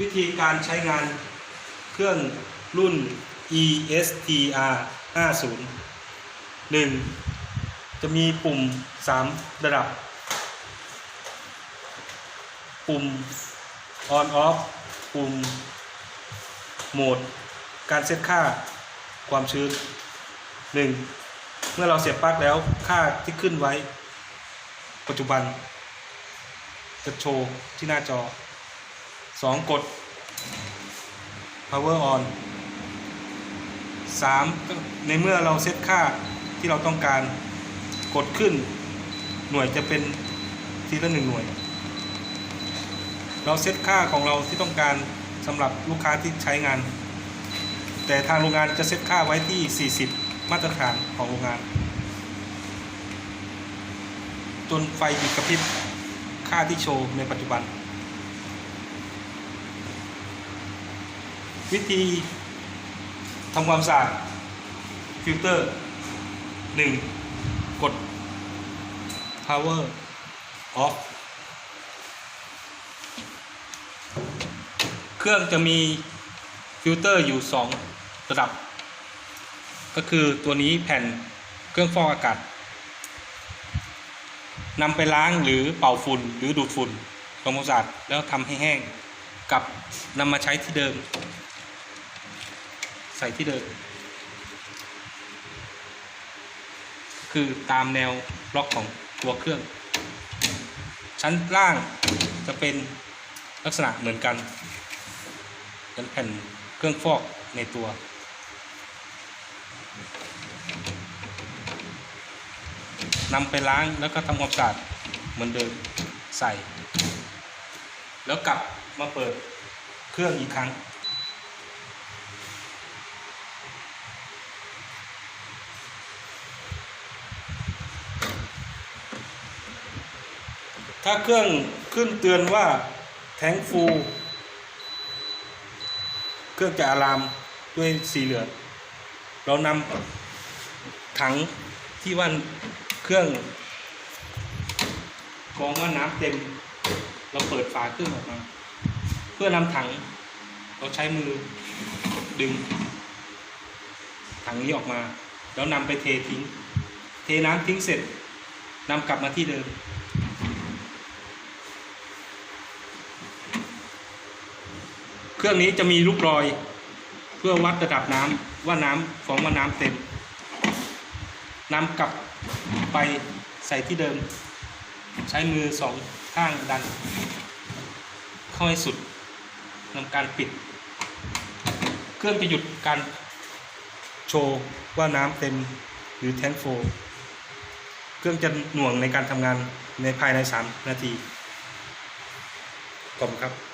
วิธีการใช้งานเครื่องรุ่น ESTR 50 1. จะมีปุ่ม 3 ระดับ ปุ่ม on off ปุ่มโหมด การเซตค่าความชื้น 1. เมื่อเราเสียบปลั๊กแล้วค่าที่ขึ้นไว้ ปัจจุบัน จะโชว์ที่หน้าจอ 2. กด power on 3. ก็ในเมื่อเราเซตค่าที่เราต้องการกดขึ้น หน่วยจะเป็นทีละหนึ่งหน่วย เราเซตค่าของเราที่ต้องการสำหรับลูกค้าที่ใช้งาน แต่ทางโรงงานจะเซตค่าไว้ที่ 40 มาตรฐานของโรงงาน จนไฟหยุดกระพริบค่าที่โชว์ในปัจจุบัน วิธีทำความสะอาดฟิลเตอร์ 1. กด power off เครื่องจะมีฟิลเตอร์อยู่ 2 ระดับ ก็คือตัวนี้แผ่นเครื่องฟอกอากาศนำไปล้างหรือเป่าฝุ่นหรือดูดฝุ่นทำความสะอาดแล้วทำให้แห้งกับนำมาใช้ที่เดิม ใส่ที่เดิม คือตามแนวล็อกของตัวเครื่อง ชั้นล่างจะเป็นลักษณะเหมือนกันเป็นแผ่นเครื่องฟอกในตัว นำไปล้างแล้วก็ทำความสะอาดเหมือนเดิมใส่ แล้วกลับมาเปิดเครื่องอีกครั้ง ถ้าเครื่องขึ้นเตือนว่าแทงฟู เครื่องจะอะลามด้วยสีเหลืองเรานำถังที่ว่าเครื่องกรองว่าน้ำเต็ม เราเปิดฝาเครื่องออกมา เพื่อนำถัง เราใช้มือดึง ถังนี้ออกมา แล้วนำไปเททิ้ง เทน้ำทิ้งเสร็จนำกลับมาที่เดิม เครื่องนี้จะมีลูกรอย เพื่อวัดระดับน้ำว่าน้ำของว่าน้ำเต็ม น้ำกลับไปใส่ที่เดิม ใช้มือสองข้างดันเข้าให้สุดนำการปิด เครื่องจะหยุดการโชว์ว่าน้ำเต็มหรือแทงโฟลเครื่องจะหน่วงในการทำงานในภายใน 3 นาทีขอบคุณครับ